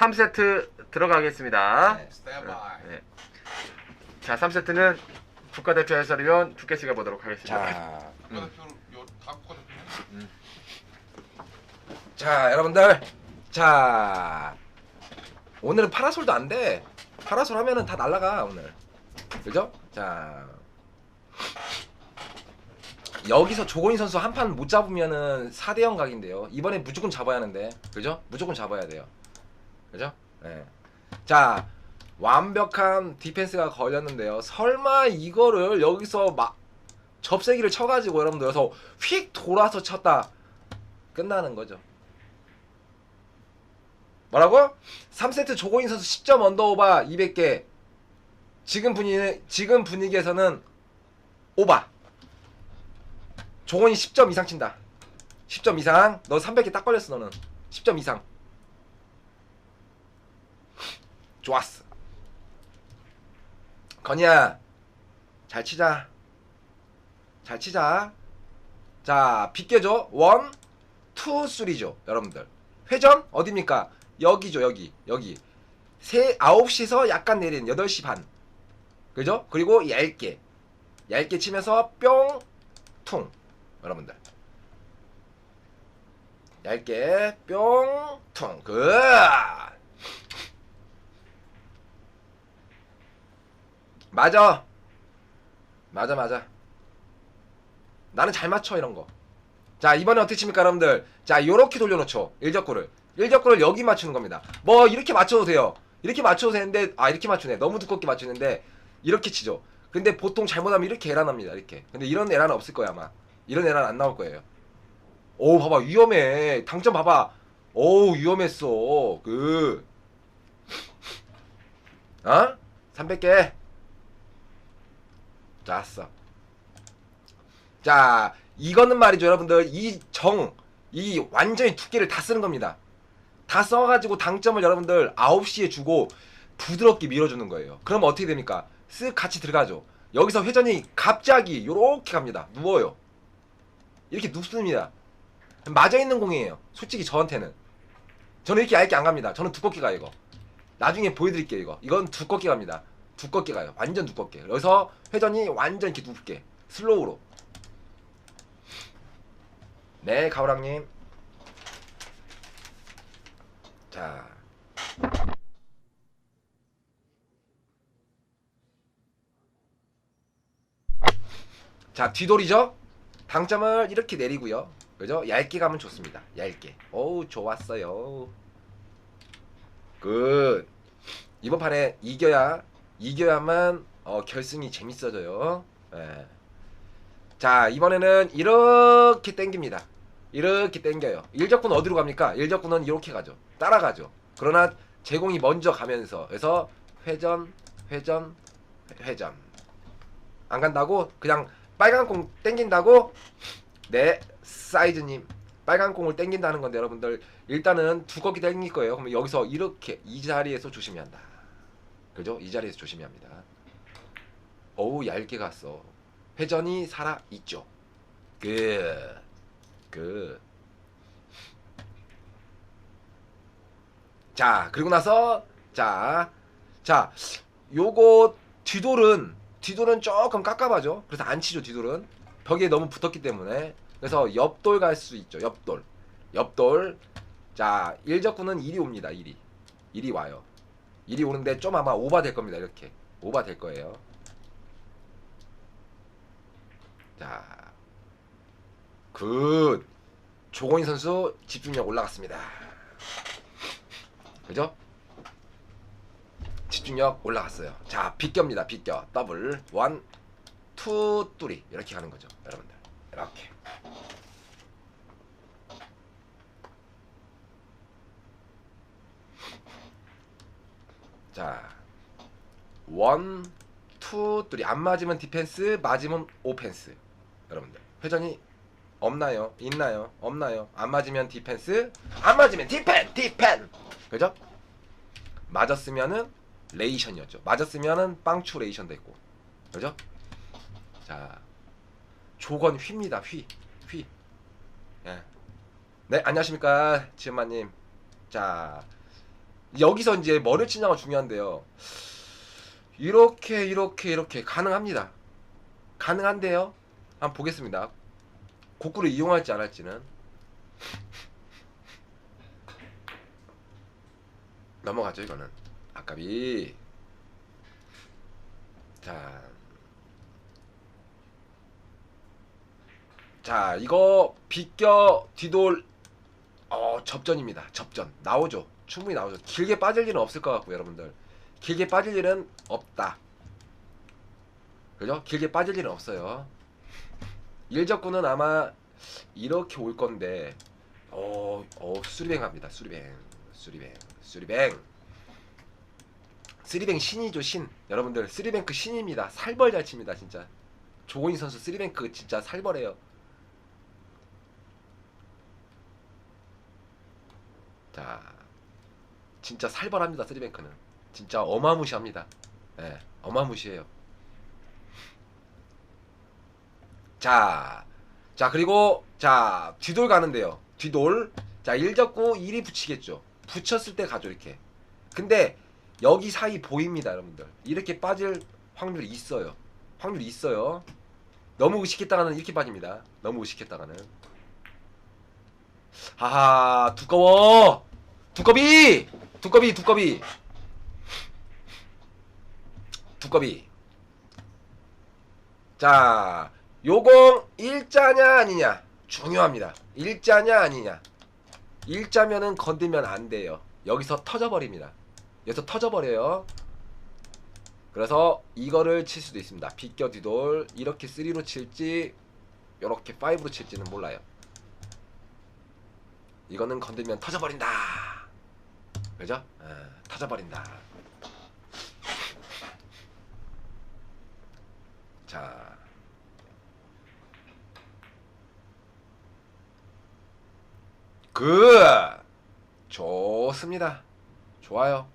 3세트 들어가겠습니다. 네, 스탠바이. 네. 자, 3세트는 국가대표 해설위원 두께 씨가 보도록 하겠습니다. 자, 음. 국가대표 요다 국가대표. 자 여러분들 자 오늘은 파라솔도 안 돼. 파라솔 하면은 다 날라가 오늘. 그죠? 자 여기서 조건희 선수 한 판 못 잡으면은 4대 0 각인데요. 이번에 무조건 잡아야 하는데. 그죠? 무조건 잡아야 돼요. 그죠? 네. 자 완벽한 디펜스가 걸렸는데요. 설마 이거를 여기서 막 접세기를 쳐가지고 여러분들 여기서 휙 돌아서 쳤다 끝나는 거죠. 뭐라고? 3세트 조고인 선수 10점 언더오바 200개. 지금 분위기 지금 분위기에서는 오바. 조건이 10점 이상 친다. 10점 이상. 너 300개 딱 걸렸어 너는. 10점 이상. 좋았어. 건이야. 잘 치자. 잘 치자. 자, 비껴줘. 원, 투, 쓰리죠. 여러분들. 회전 어딥니까? 여기죠, 여기. 여기. 세 9시에서 약간 내린 8시 반. 그죠? 그리고 얇게. 얇게 치면서 뿅, 퉁. 여러분들. 얇게 뿅, 퉁. 그. 맞아. 맞아, 맞아. 나는 잘 맞춰 이런 거. 자 이번에 어떻게 칩니까 여러분들? 자 요렇게 돌려놓죠. 일적구를. 일적구를 여기 맞추는 겁니다. 뭐 이렇게 맞춰도 돼요. 이렇게 맞춰도 되는데 아 이렇게 맞추네. 너무 두껍게 맞추는데 이렇게 치죠. 근데 보통 잘못하면 이렇게 에라 납니다. 이렇게. 근데 이런 에라는 없을 거야 아마. 이런 에라는 안 나올 거예요. 오 봐봐 위험해. 당점 봐봐. 오 위험했어. 그. 어? 300개. 좋았어. 자, 이거는 말이죠, 여러분들. 이 정, 이 완전히 두께를 다 쓰는 겁니다. 다 써가지고 당점을 여러분들 9시에 주고 부드럽게 밀어주는 거예요. 그럼 어떻게 됩니까? 쓱 같이 들어가죠. 여기서 회전이 갑자기 요렇게 갑니다. 누워요. 이렇게 눕습니다. 맞아있는 공이에요. 솔직히 저한테는. 저는 이렇게 얇게 안 갑니다. 저는 두껍게 가요, 이거. 나중에 보여드릴게요, 이거. 이건 두껍게 갑니다. 두껍게 가요. 완전 두껍게. 여기서 회전이 완전 이렇게 눕게. 슬로우로. 네, 가오랑님. 자. 자, 뒤돌이죠? 당점을 이렇게 내리고요. 그죠? 얇게 가면 좋습니다. 얇게. 어우, 좋았어요. 굿. 이번 판에 이겨야, 이겨야만, 어, 결승이 재밌어져요. 예. 자 이번에는 이렇게 땡깁니다. 이렇게 땡겨요. 일적군 어디로 갑니까? 일적군은 이렇게 가죠. 따라가죠. 그러나 제공이 먼저 가면서 그래서 회전 회전 회전. 안 간다고? 그냥 빨간 공 땡긴다고? 네 사이즈님. 빨간 공을 땡긴다는 건데 여러분들. 일단은 두껍게 땡길 거예요. 그러면 여기서 이렇게 이 자리에서 조심해야 한다 그죠 이 자리에서 조심해야 합니다 어우 얇게 갔어 회전이 살아 있죠. 그, 그. 자, 그리고 나서 자, 자, 요거 뒤돌은 뒤돌은 조금 깝깝하죠. 그래서 안 치죠 뒤돌은 벽에 너무 붙었기 때문에 그래서 옆돌 갈 수 있죠. 옆돌, 옆돌. 자, 일적구는 일이 옵니다. 일이, 일이 와요. 일이 오는데 좀 아마 오바 될 겁니다. 이렇게 오바 될 거예요. 자, 굿. 조건희 선수 집중력 올라갔습니다. 그죠? 집중력 올라갔어요. 자, 비껴입니다. 비껴. 더블. 원, 투, 뚜리. 이렇게 가는 거죠. 여러분들. 이렇게. 자, 원, 투, 뚜리. 안 맞으면 디펜스, 맞으면 오펜스. 여러분들 회전이 없나요? 있나요? 없나요? 안 맞으면 디펜스, 안 맞으면 디펜, 디펜. 그죠? 맞았으면은 레이션이었죠. 맞았으면은 빵추 레이션 됐고, 그죠? 자, 조건 휘입니다. 휘, 휘. 예. 네, 안녕하십니까, 지은마님. 자, 여기서 이제 뭐를 치냐가 중요한데요. 이렇게 이렇게 이렇게 가능합니다. 가능한데요. 한번 보겠습니다. 곡구를 이용할지 안 할지는 넘어가죠 이거는 아까비 자, 자 이거 비껴 뒤돌 어 접전입니다 접전 나오죠 충분히 나오죠. 길게 빠질 일은 없을 것 같고 여러분들. 길게 빠질 일은 없다. 그죠? 길게 빠질 일은 없어요. 일적구는 아마 이렇게 올 건데 어, 어 수리뱅 갑니다. 수리뱅 수리뱅 수리뱅. 쓰리뱅 신이죠 신. 여러분들 쓰리뱅크 신입니다. 살벌 잘 칩니다 진짜. 조건희 선수 쓰리뱅크 진짜 살벌해요. 자 진짜 살벌합니다 쓰리뱅크는 진짜 어마무시합니다 예 어마무시해요 자, 자 그리고 자 뒤돌 가는데요. 뒤돌. 자 일적구 1이 붙이겠죠. 붙였을 때 가죠 이렇게. 근데 여기 사이 보입니다, 여러분들. 이렇게 빠질 확률이 있어요. 확률이 있어요. 너무 의식했다가는 이렇게 빠집니다. 너무 의식했다가는. 하하 두꺼워. 두꺼비. 두꺼비 두꺼비. 두꺼비. 자, 요공 일자냐 아니냐 중요합니다. 일자냐 아니냐. 일자면은 건들면 안 돼요. 여기서 터져버립니다. 여기서 터져버려요. 그래서 이거를 칠 수도 있습니다. 비껴 뒤돌 이렇게 3로 칠지 이렇게 5로 칠지는 몰라요. 이거는 건들면 터져버린다. 그죠? 아, 터져버린다. 자. 그 좋습니다. 좋아요.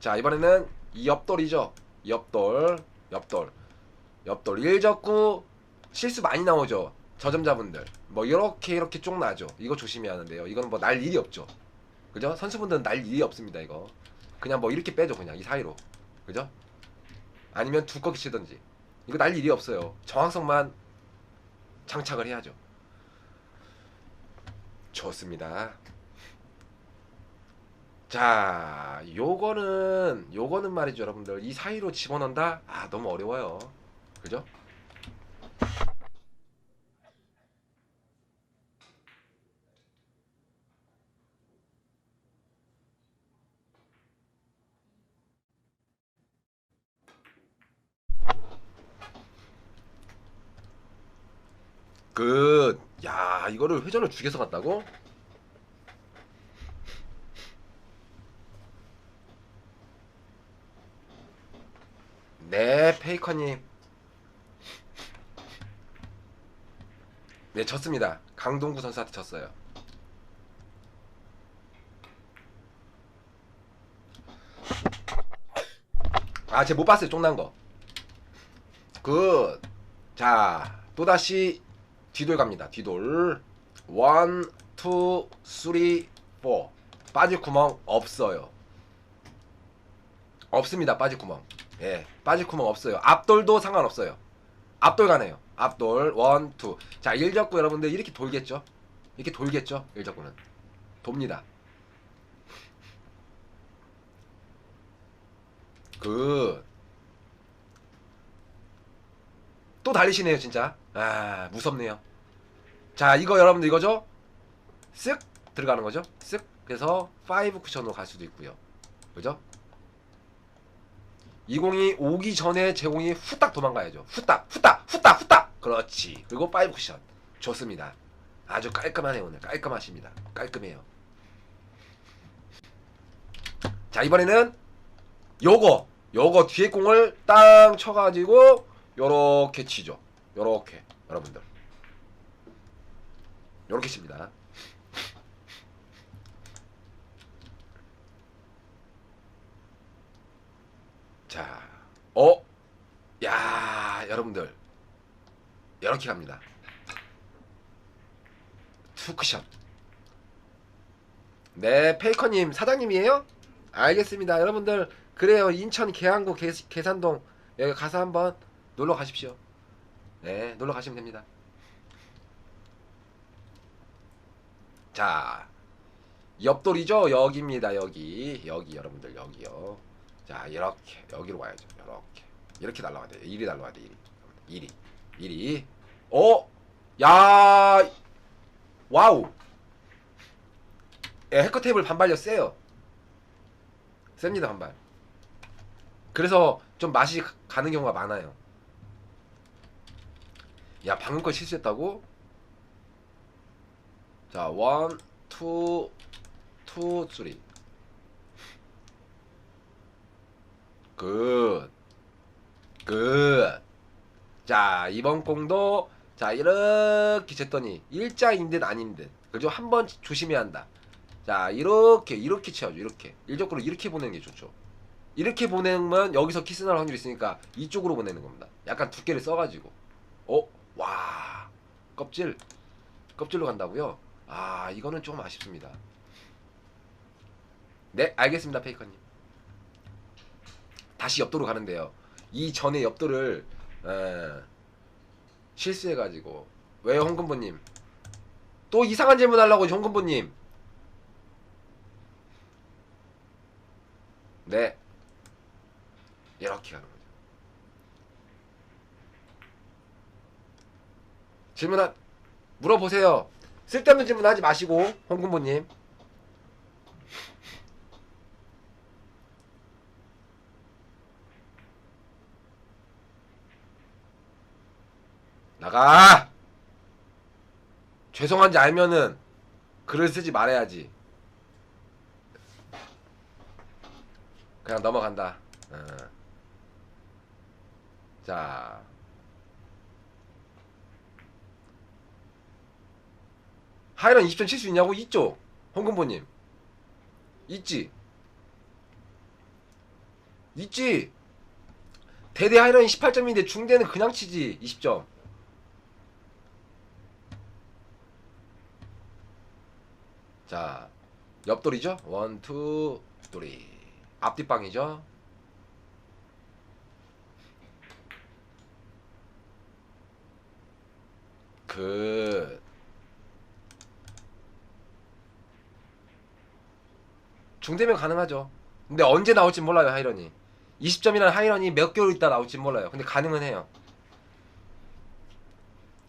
자 이번에는 옆돌이죠. 옆돌, 옆돌, 옆돌 일적구 실수 많이 나오죠. 저점자분들 뭐 이렇게 이렇게 쪽 나죠. 이거 조심해야 하는데요. 이거는 뭐 날 일이 없죠. 그죠? 선수분들은 날 일이 없습니다. 이거 그냥 뭐 이렇게 빼죠. 그냥 이 사이로 그죠? 아니면 두껍게 치든지 이거 날 일이 없어요. 정확성만 장착을 해야죠. 좋습니다. 자, 요거는 요거는 말이죠, 여러분들. 이 사이로 집어넣는다? 아, 너무 어려워요. 그죠? 그, 야, 이거를 회전을 죽여서 갔다고? 네, 페이커님. 네, 졌습니다. 강동구 선수한테 졌어요. 아, 쟤못 봤어요, 쫑난 거. 굿. 자, 또다시 뒤돌 갑니다. 뒤돌. 원, 투, 쓰리, 포. 빠질 구멍 없어요. 없습니다. 빠질 구멍. 예, 빠질 구멍 없어요. 앞돌도 상관없어요. 앞돌 가네요. 앞돌 원, 투. 자, 일적구 여러분들 이렇게 돌겠죠? 이렇게 돌겠죠? 일적구는 돕니다. 그. 또 달리시네요, 진짜. 아, 무섭네요. 자, 이거 여러분들 이거죠? 쓱 들어가는 거죠? 쓱. 그래서 5 쿠션으로 갈 수도 있고요. 그죠? 20이 오기 전에 제공이 후딱 도망가야죠. 후딱, 후딱, 후딱, 후딱. 그렇지. 그리고 5 쿠션. 좋습니다. 아주 깔끔하네요, 오늘. 깔끔하십니다. 깔끔해요. 자, 이번에는 요거, 요거 뒤에 공을 땅 쳐가지고 요렇게 치죠. 요렇게, 여러분들. 요렇게 칩니다. 자, 어, 야, 여러분들, 이렇게 갑니다. 투크샷. 네, 페이커님 사장님이에요? 알겠습니다. 여러분들 그래요. 인천 계양구 계, 계산동 여기 가서 한번 놀러 가십시오. 네, 놀러 가시면 됩니다. 자, 옆돌이죠. 여기입니다. 여기 여기 여러분들 여기요. 자, 이렇게 여기로 와야죠. 이렇게 이렇게 날라와야 돼. 일이 날라와야 돼. 일이 일이 일이. 어, 야, 와우. 예, 해커 테이블 반발력 세요. 셉니다 반발. 그래서 좀 맛이 가- 가는 경우가 많아요. 야 방금 거 실수했다고? 자 원, 투, 투, 쓰리. 굿, 굿. 자 이번 공도 자 이렇게 쟀더니 일자인 듯 아닌 듯 그죠? 한 번 조심해야 한다. 자 이렇게 이렇게 쳐야죠 이렇게 일적으로 이렇게 보내는 게 좋죠 이렇게 보내면 여기서 키스 날 확률이 있으니까 이쪽으로 보내는 겁니다 약간 두께를 써가지고 어? 와 껍질 껍질로 간다고요? 아 이거는 조금 아쉽습니다 네 알겠습니다 페이커님 다시 옆도로 가는데요 이 전에 옆도를 에, 실수해가지고 왜요 홍금보님 또 이상한 질문 하려고 홍금보님 네. 이렇게 가는 거죠. 질문 하, 물어보세요. 쓸데없는 질문 하지 마시고, 홍군보님. 나가! 죄송한지 알면은 글을 쓰지 말아야지. 그냥 넘어간다. 어. 자. 하이런 20점 칠 수 있냐고? 있죠? 홍금보님. 있지? 있지? 대대 하이런이 18점인데 중대는 그냥 치지 20점. 자, 옆돌이죠? 원, 투, 쓰리. 앞뒷방이죠? 그 중대면 가능하죠. 근데 언제 나올지 몰라요 하이런이. 20점이라는 하이런이 몇 개월 있다 나올지 몰라요. 근데 가능은 해요.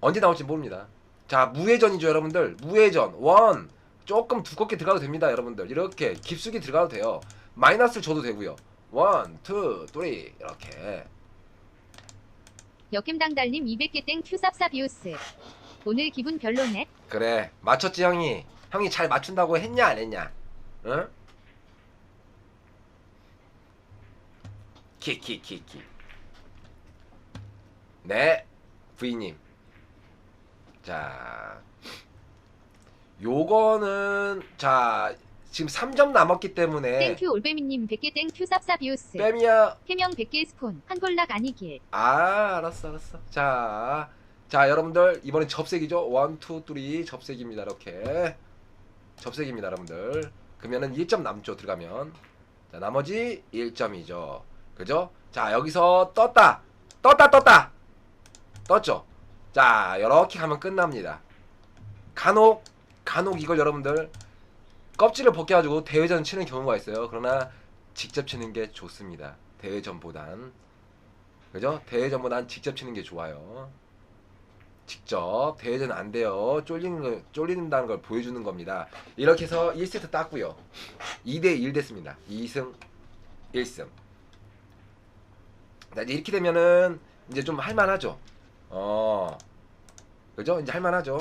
언제 나올지 모릅니다. 자 무회전이죠 여러분들. 무회전 원 조금 두껍게 들어가도 됩니다 여러분들. 이렇게 깊숙이 들어가도 돼요. 마이너스를 줘도 되고요. 원, 투, 쓰리 이렇게. 역캠당달님 200개 땡 큐삽사비우스 오늘 기분 별로네 그래 맞췄지 형이. 형이 잘 맞춘다고 했냐 안 했냐? 응? 키키키키. 네, 부인님. 자, 요거는 자 지금 3점 남았기 때문에 땡큐 올빼미님 100개 땡 큐삽사비우스 뺨이야. 해명 100개 스폰 한골락 아니길 아, 알았어, 알았어. 자, 자 여러분들 이번엔 접색이죠. 원, 투, 쓰리 접색입니다. 이렇게 접색입니다, 여러분들. 그러면은 1점 남죠 들어가면. 자, 나머지 1점이죠. 그죠? 자, 여기서 떴다, 떴다, 떴다, 떴죠. 자, 이렇게 가면 끝납니다. 간혹, 간혹 이걸 여러분들 껍질을 벗겨가지고 대회전 치는 경우가 있어요. 그러나 직접 치는 게 좋습니다. 대회전보단. 그죠? 대회전보단 직접 치는 게 좋아요. 직접 대회전 안 돼요. 쫄리는 거 쫄린다는 걸 보여주는 겁니다. 이렇게 해서 1세트 땄고요. 2대 1 됐습니다. 2승 1승. 이렇게 되면은 이제 좀 할만하죠. 어. 그죠? 이제 할만하죠.